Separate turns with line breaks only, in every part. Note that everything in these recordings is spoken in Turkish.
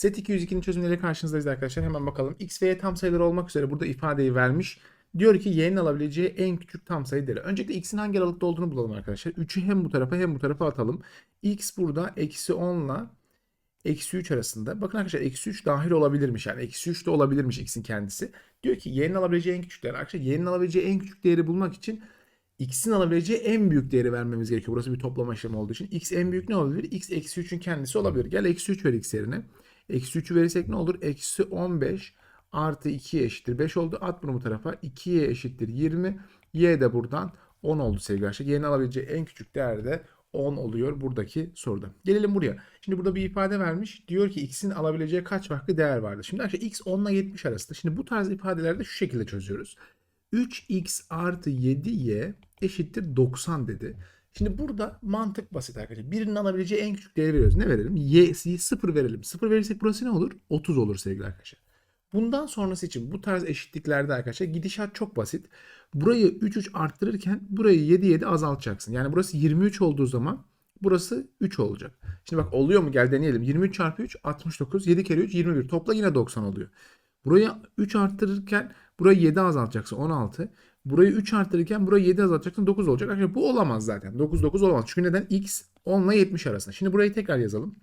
Set 202'nin çözümleriyle karşınızdayız arkadaşlar. Hemen bakalım. X ve Y tam sayılar olmak üzere burada ifadeyi vermiş. Diyor ki y'nin alabileceği en küçük tam sayı değeri. Öncelikle x'in hangi aralıkta olduğunu bulalım arkadaşlar. 3'ü hem bu tarafa hem bu tarafa atalım. x burada eksi 10 ile eksi 3 arasında. Bakın arkadaşlar eksi 3 dahil olabilirmiş. Yani eksi 3 de olabilirmiş x'in kendisi. Diyor ki y'nin alabileceği en küçük değer. Arkadaşlar y'nin alabileceği en küçük değeri bulmak için x'in alabileceği en büyük değeri vermemiz gerekiyor. Burası bir toplama işlemi olduğu için. x en büyük ne olabilir? x eksi 3'ün kendisi olabilir. Gel eksi 3 ver x yerine. Eksi 3'ü verirsek ne olur? Eksi 15 artı 2 eşittir 5 oldu. At bunu bu tarafa. 2y eşittir 20. Y de buradan 10 oldu sevgili arkadaşlar. Y'nin alabileceği en küçük değer de 10 oluyor buradaki soruda. Gelelim buraya. Şimdi burada bir ifade vermiş. Diyor ki x'in alabileceği kaç farklı değer vardır. Şimdi arkadaşlar x 10 ile 70 arasında. Şimdi bu tarz ifadelerde şu şekilde çözüyoruz. 3x artı 7y eşittir 90 dedi. Şimdi burada mantık basit arkadaşlar. Birinin alabileceği en küçük değeri veriyoruz. Ne verelim? Y'si 0 verelim. 0 verirsek burası ne olur? 30 olur sevgili arkadaşlar. Bundan sonrası için bu tarz eşitliklerde arkadaşlar gidişat çok basit. Burayı 3 3 arttırırken burayı 7 7 azaltacaksın. Yani burası 23 olduğu zaman burası 3 olacak. Şimdi bak oluyor mu? Gel deneyelim. 23 çarpı 3 69. 7 kere 3 21. Topla yine 90 oluyor. Burayı 3 arttırırken burayı 7 azaltacaksın 16. Burayı 3 arttırırken burayı 7 azaltacaksın 9 olacak. Arkadaşlar bu olamaz zaten. 9 9 olamaz. Çünkü neden? X 10 ile 70 arasında. Şimdi burayı tekrar yazalım.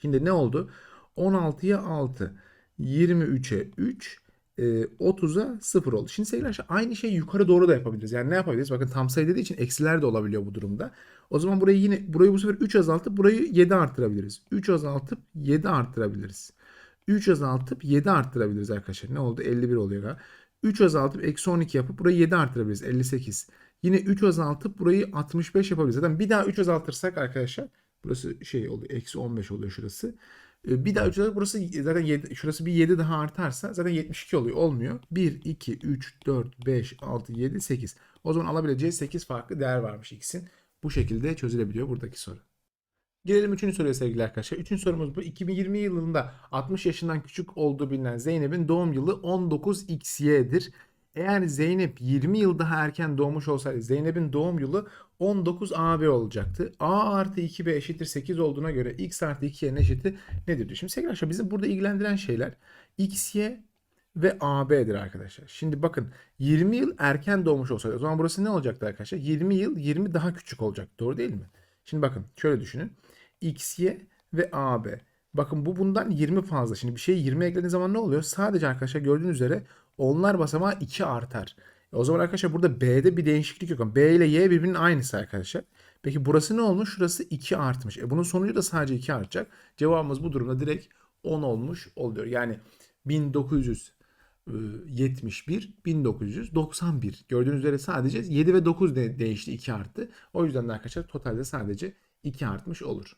Şimdi ne oldu? 16'ya 6. 23'e 3, e, 30'a 0 oldu. Şimdi sevgili arkadaşlar aynı şeyi yukarı doğru da yapabiliriz. Yani ne yapabiliriz? Bakın tam sayı dediği için eksiler de olabiliyor bu durumda. O zaman burayı yine burayı bu sefer 3 azaltıp burayı 7 arttırabiliriz. 3 azaltıp 7 arttırabiliriz. 3 azaltıp 7 arttırabiliriz arkadaşlar. Ne oldu? 51 oluyor galiba. 3 azaltıp eksi 12 yapıp burayı 7 arttırabiliriz. 58. Yine 3 azaltıp burayı 65 yapabiliriz. Zaten bir daha 3 azaltırsak arkadaşlar burası şey oluyor. Eksi 15 oluyor şurası. Ee, Bir daha 3 azaltıp burası zaten 7, şurası bir 7 daha artarsa zaten 72 oluyor. Olmuyor. 1, 2, 3, 4, 5, 6, 7, 8. O zaman alabileceği 8 farklı değer varmış x'in. Bu şekilde çözülebiliyor buradaki soru. Gelelim üçüncü soruya sevgili arkadaşlar. Üçüncü sorumuz bu. 2020 yılında 60 yaşından küçük olduğu bilinen Zeynep'in doğum yılı 19xy'dir. Eğer Zeynep 20 yıl daha erken doğmuş olsaydı Zeynep'in doğum yılı 19AB olacaktı. A artı 2B eşittir 8 olduğuna göre x artı 2y'nin eşiti nedir diyor. Şimdi sevgili arkadaşlar bizi burada ilgilendiren şeyler xy ve AB'dir arkadaşlar. Şimdi bakın 20 yıl erken doğmuş olsaydı o zaman burası ne olacaktı arkadaşlar? 20 yıl 20 daha küçük olacak. Doğru değil mi? Şimdi bakın şöyle düşünün. XY ve AB. Bakın bu bundan 20 fazla. Şimdi bir şeye 20 eklediğiniz zaman ne oluyor? Sadece arkadaşlar gördüğünüz üzere onlar basamağı 2 artar. E o zaman arkadaşlar burada B'de bir değişiklik yok. B ile Y birbirinin aynısı arkadaşlar. Peki burası ne olmuş? Şurası 2 artmış. E bunun sonucu da sadece 2 artacak. Cevabımız bu durumda direkt 10 olmuş oluyor. Yani 1971, 1991. Gördüğünüz üzere sadece 7 ve 9 de değişti 2 arttı. O yüzden de arkadaşlar totalde sadece 2 artmış olur.